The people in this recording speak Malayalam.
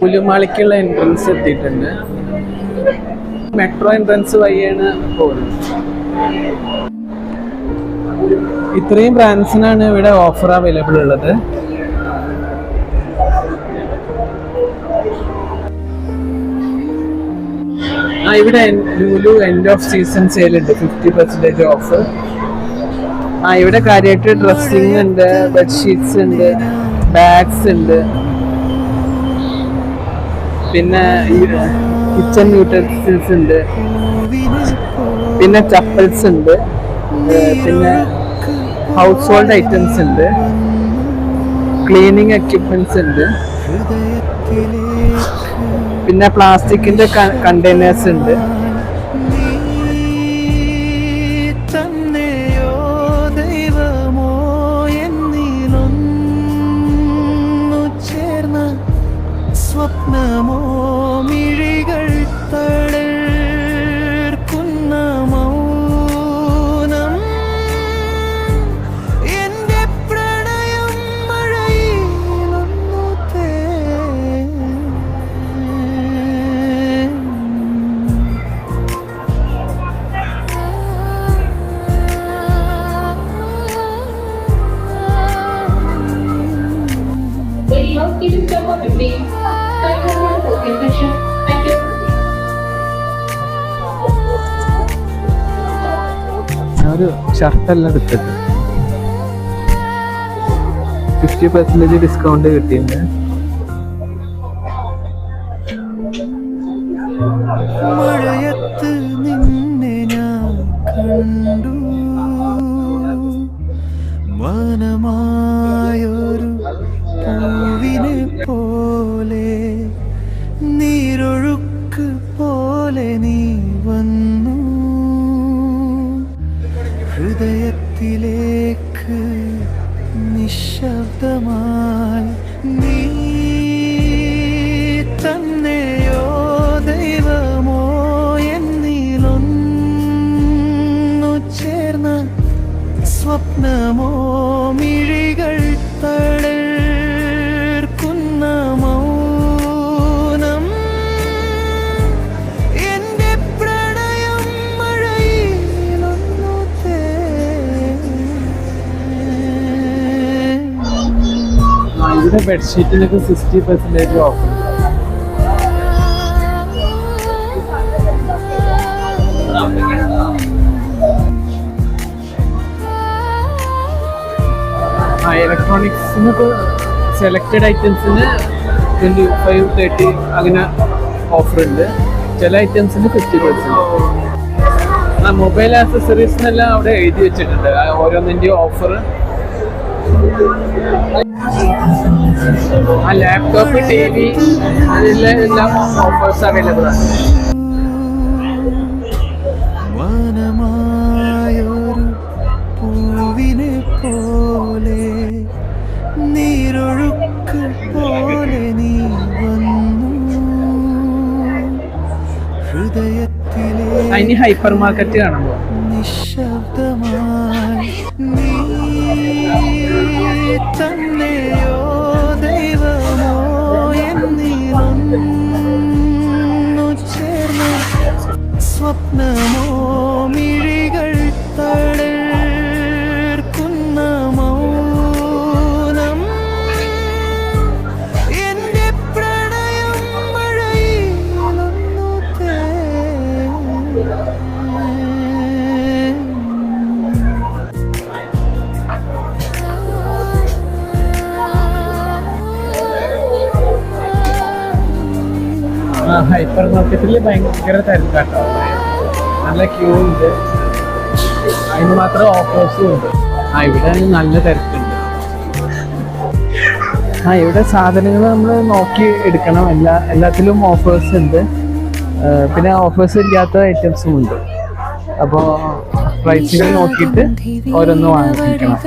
പുലുമാളിക്കുള്ള എൻട്രൻസ് എത്തിയിട്ടുണ്ട്. മെട്രോ എൻട്രൻസ് വഴിയാണ് പോകുന്നത്. ഇത്രയും ബ്രാൻഡ്സിനാണ് ഇവിടെ ഓഫർ അവൈലബിൾ ഉള്ളത്. ആ ഇവിടെ Lulu end of season sale ഉണ്ട്. ഫിഫ്റ്റി പെർസെന്റേജ് ഓഫ് ആ ഇവിടെ കാര്യമായിട്ട് ഡ്രസ്സിങ് ഉണ്ട് ബെഡ്ഷീറ്റ്സ് ഉണ്ട് ബാഗ്സ് ഉണ്ട്. പിന്നെ കിച്ചൺ യൂട്ടൻസിൽസ് ഉണ്ട്. പിന്നെ ചപ്പൽസ് ഉണ്ട്. പിന്നെ ഹൗസ് ഹോൾഡ് ഐറ്റംസ് ഉണ്ട്. ക്ലീനിങ് എക്യുപ്മെന്റ്സ് ഉണ്ട്. പിന്നെ പ്ലാസ്റ്റിക്കിന്റെ കണ്ടെയ്നേഴ്സ് ഉണ്ട്. സ്വപ്നമോ Housekeeping job of the day. Thank you for information. Thank you. ഷർട്ടെല്ലാം എടുത്തിട്ട് ഫിഫ്റ്റി പെർസെന്റേജ് ഡിസ്കൗണ്ട് കിട്ടിയിട്ടുണ്ട് മഴയത്ത് നിന്നെ ഞാൻ കണ്ടു വനമായൊരു പോലെ നീ വന്നു. ഹൃദയത്തിലേക്ക് നിശബ്ദമായി നീ തന്നെയോ ദൈവമോ എന്നിലൊന്നു ചേർന്ന സ്വപ്നമോ ഇവിടെ ബെഡ്ഷീറ്റിനൊക്കെ സിക്സ്റ്റി പെർസെന്റേജ് ഓഫർ ആ ഇലക്ട്രോണിക്സിനൊക്കെ സെലക്റ്റഡ് ഐറ്റംസിന് ട്വന്റി ഫൈവ് തേർട്ടി അങ്ങനെ ഓഫർ ഉണ്ട്. ചില ഐറ്റംസിന് ഫിഫ്റ്റി പെർസെന്റ് ആ മൊബൈൽ ആക്സസറീസിനെല്ലാം അവിടെ എഴുതി വെച്ചിട്ടുണ്ട്. ഓരോന്നിന്റെയും ഓഫർ ആ ലാപ്ടോപ്പ് ടി വി അതിലെല്ലാം എല്ലാം ഓഫേഴ്സ് അവൈലബിൾ ആണ്. വനമായൊരു പൂവിനെ പോലെ നീരൊഴുക്ക് പോലെ നീ വന്നു. ഹൃദയത്തിലെ അതിന് ഹൈപ്പർ മാർക്കറ്റ് കാണുമ്പോ നിശബ്ദമായി നീ തന്നെയോ ദൈവമോ എന്നിലൊന്നു ചേർന്ന സ്വപ്നമോ മിഴികൾ ഹൈപ്പർ മാർക്കറ്റിൽ ഭയങ്കര തിരക്കാട്ടോ നല്ല ക്യൂ ഉണ്ട് അതിന് മാത്രം ഓഫേഴ്സും ഉണ്ട് ആ ഇവിടെ നല്ല തിരക്കുണ്ട്. ആ ഇവിടെ സാധനങ്ങൾ നമ്മൾ നോക്കി എടുക്കണം. എല്ലാ എല്ലാത്തിലും ഓഫേഴ്സ് ഉണ്ട്. പിന്നെ ഓഫേഴ്സ് ഇല്ലാത്ത ഐറ്റംസും ഉണ്ട് അപ്പോൾ പ്രൈസിങ് നോക്കിയിട്ട് ഓരോന്ന് വാങ്ങിക്കണം.